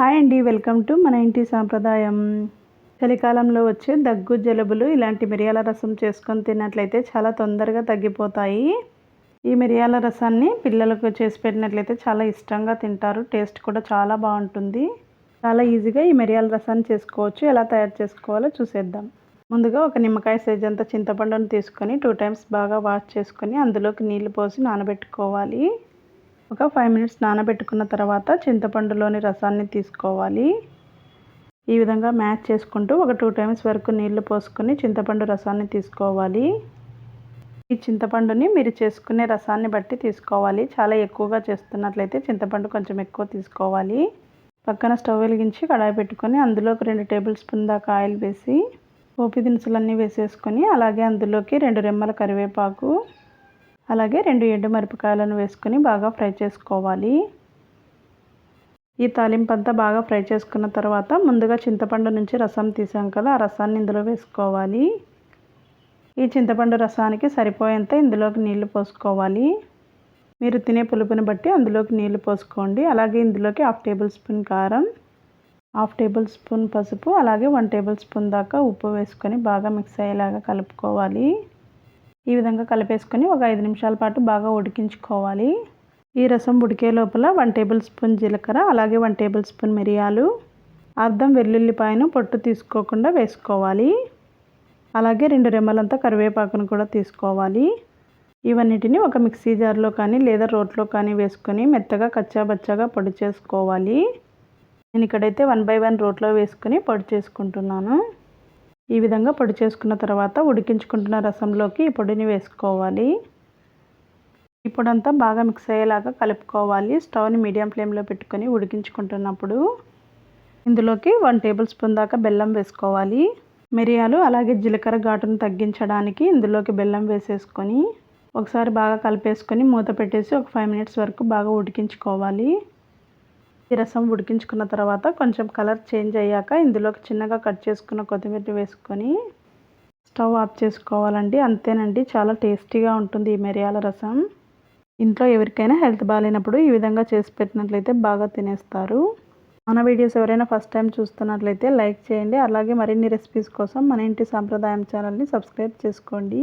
Hi అండి welcome to మన ఇంటి సాంప్రదాయం. చలికాలంలో వచ్చే దగ్గు జలుబులు ఇలాంటి మిరియాల రసం చేసుకొని తిన్నట్లయితే చాలా తొందరగా తగ్గిపోతాయి. ఈ మిరియాల రసాన్ని పిల్లలకు చేసి పెట్టినట్లయితే చాలా ఇష్టంగా తింటారు టేస్ట్ కూడా చాలా బాగుంటుంది. చాలా ఈజీగా ఈ మిరియాల రసాన్ని చేసుకోవచ్చు ఎలా తయారు చేసుకోవాలో చూసేద్దాం. ముందుగా ఒక నిమ్మకాయ సైజ్ అంత చింతపండును తీసుకొని టూ టైమ్స్ బాగా వాష్ చేసుకొని అందులోకి నీళ్ళు పోసి నానబెట్టుకోవాలి. ఒక ఫైవ్ మినిట్స్ నానబెట్టుకున్న తర్వాత చింతపండులోని రసాన్ని తీసుకోవాలి. ఈ విధంగా మ్యాచ్ చేసుకుంటూ ఒక టూ టైమ్స్ వరకు నీళ్ళు పోసుకొని చింతపండు రసాన్ని తీసుకోవాలి. ఈ చింతపండుని మీరు చేసుకునే రసాన్ని బట్టి తీసుకోవాలి. చాలా ఎక్కువగా చేస్తున్నట్లయితే చింతపండు కొంచెం ఎక్కువ తీసుకోవాలి. పక్కన స్టవ్ వెలిగించి కడాయి పెట్టుకొని అందులోకి రెండు టేబుల్ స్పూన్ దాకా ఆయిల్ వేసి పోపి దినుసులన్నీ వేసేసుకొని అలాగే అందులోకి రెండు రెమ్మల కరివేపాకు అలాగే రెండు ఎండు మిరపకాయలను వేసుకొని బాగా ఫ్రై చేసుకోవాలి. ఈ తాలింపంతా బాగా ఫ్రై చేసుకున్న తర్వాత ముందుగా చింతపండు నుంచి రసం తీసాం కదా ఆ రసాన్ని ఇందులో వేసుకోవాలి. ఈ చింతపండు రసానికి సరిపోయేంత ఇందులోకి నీళ్ళు పోసుకోవాలి. మీరు తినే పులుపుని బట్టి అందులోకి నీళ్ళు పోసుకోండి. అలాగే ఇందులోకి హాఫ్ టేబుల్ స్పూన్ కారం హాఫ్ టేబుల్ స్పూన్ పసుపు అలాగే వన్ టేబుల్ స్పూన్ దాకా ఉప్పు వేసుకొని బాగా మిక్స్ అయ్యేలాగా కలుపుకోవాలి. ఈ విధంగా కలిపేసుకొని ఒక ఐదు నిమిషాల పాటు బాగా ఉడికించుకోవాలి. ఈ రసం ఉడికే లోపల వన్ టేబుల్ స్పూన్ జీలకర్ర అలాగే వన్ టేబుల్ స్పూన్ మిరియాలు అర్ధం వెల్లుల్లిపాయను పొట్టు తీసుకోకుండా వేసుకోవాలి. అలాగే రెండు రెమ్మలంతా కరివేపాకును కూడా తీసుకోవాలి. ఇవన్నిటిని ఒక మిక్సీ జార్లో కానీ లేదా రోట్లో కానీ వేసుకొని మెత్తగా కచ్చాబచ్చాగా పొడి చేసుకోవాలి. నేను ఇక్కడైతే వన్ బై వన్ రోట్లో వేసుకొని పొడి చేసుకుంటున్నాను. ఈ విధంగా పొడి చేసుకున్న తర్వాత ఉడికించుకుంటున్న రసంలోకి ఈ పొడిని వేసుకోవాలి. ఈ బాగా మిక్స్ అయ్యేలాగా కలుపుకోవాలి. స్టవ్ని మీడియం ఫ్లేమ్లో పెట్టుకొని ఉడికించుకుంటున్నప్పుడు ఇందులోకి వన్ టేబుల్ స్పూన్ దాకా బెల్లం వేసుకోవాలి. మిరియాలు అలాగే జీలకర్ర ఘాటును తగ్గించడానికి ఇందులోకి బెల్లం వేసేసుకొని ఒకసారి బాగా కలిపేసుకొని మూత పెట్టేసి ఒక ఫైవ్ మినిట్స్ వరకు బాగా ఉడికించుకోవాలి. ఈ రసం ఉడికించుకున్న తర్వాత కొంచెం కలర్ చేంజ్ అయ్యాక ఇందులోకి చిన్నగా కట్ చేసుకున్న కొత్తిమీర వేసుకొని స్టవ్ ఆఫ్ చేసుకోవాలండి. అంతేనండి చాలా టేస్టీగా ఉంటుంది ఈ మిరియాల రసం. ఇంట్లో ఎవరికైనా హెల్త్ బాగాలేనప్పుడు ఈ విధంగా చేసి పెట్టినట్లయితే బాగా తినేస్తారు. మన వీడియోస్ ఎవరైనా ఫస్ట్ టైం చూస్తున్నట్లయితే లైక్ చేయండి. అలాగే మరిన్ని రెసిపీస్ కోసం మన ఇంటి సాంప్రదాయం ఛానల్ని సబ్స్క్రైబ్ చేసుకోండి.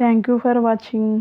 Thank you for watching.